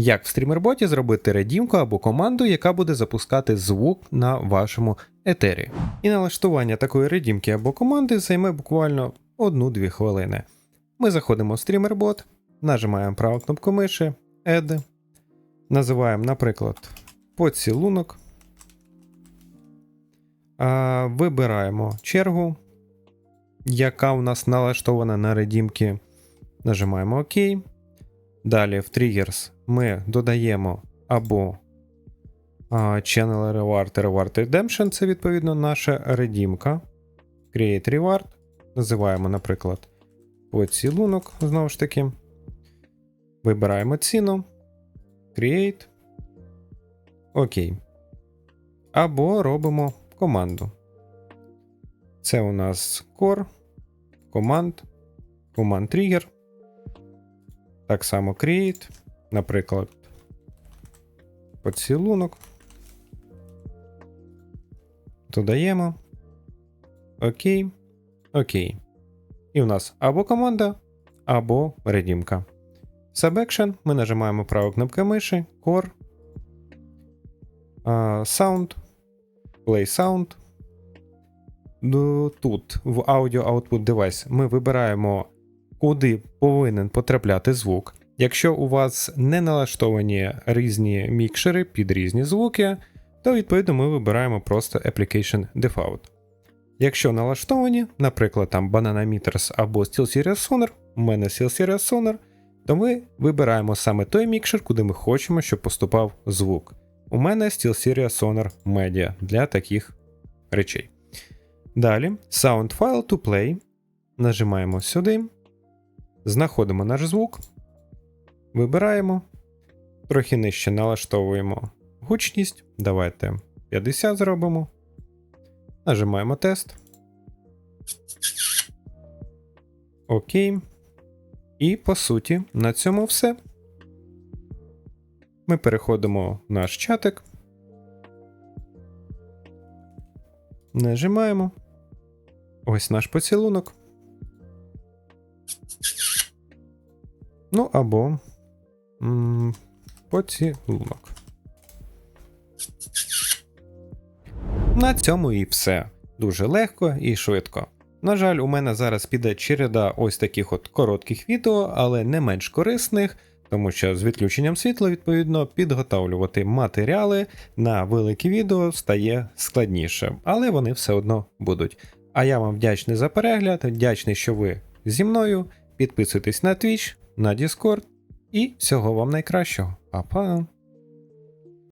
Як в стрімерботі зробити редімку або команду, яка буде запускати звук на вашому етері. І налаштування такої редімки або команди займе буквально 1-2 хвилини. Ми заходимо в стрімербот, нажимаємо праву кнопку миші, Add, називаємо, наприклад, поцілунок. Вибираємо чергу, яка у нас налаштована на редімки. Нажимаємо ОК. Далі в Triggers ми додаємо або Channel Reward Reward Redemption, це відповідно наша редімка. Create Reward. Називаємо, наприклад, поцілунок, знову ж таки. Вибираємо ціну. Create. Окей. Або робимо команду. Це у нас core, команд, команд trigger. Так само create, наприклад, поцілунок. Додаємо. Окей. Окей. І у нас або команда, або редімка. Subaction ми нажимаємо праву кнопку миші, Core, Sound, Play Sound. Тут в Audio Output Device ми вибираємо, куди повинен потрапляти звук. Якщо у вас не налаштовані різні мікшери під різні звуки, то відповідно ми вибираємо просто Application Default. Якщо налаштовані, наприклад, там Banana Meters або SteelSeries Sonar, у мене SteelSeries Sonar, то ми вибираємо саме той мікшер, куди ми хочемо, щоб поступав звук. У мене SteelSeries Sonar Media для таких речей. Далі Sound File to Play. Нажимаємо сюди, знаходимо наш звук, вибираємо, трохи нижче налаштовуємо гучність. Давайте 50 зробимо. Нажимаємо тест. Окей. І по суті, на цьому все. Ми переходимо в наш чатик. Нажимаємо. Ось наш поцілунок. Ну або поцілунок. На цьому і все. Дуже легко і швидко. На жаль, у мене зараз піде череда ось таких от коротких відео, але не менш корисних, тому що з відключенням світла, відповідно, підготовлювати матеріали на великі відео стає складніше, але вони все одно будуть. А я вам вдячний за перегляд, вдячний, що ви зі мною. Підписуйтесь на Twitch, на Discord і всього вам найкращого. Па-па!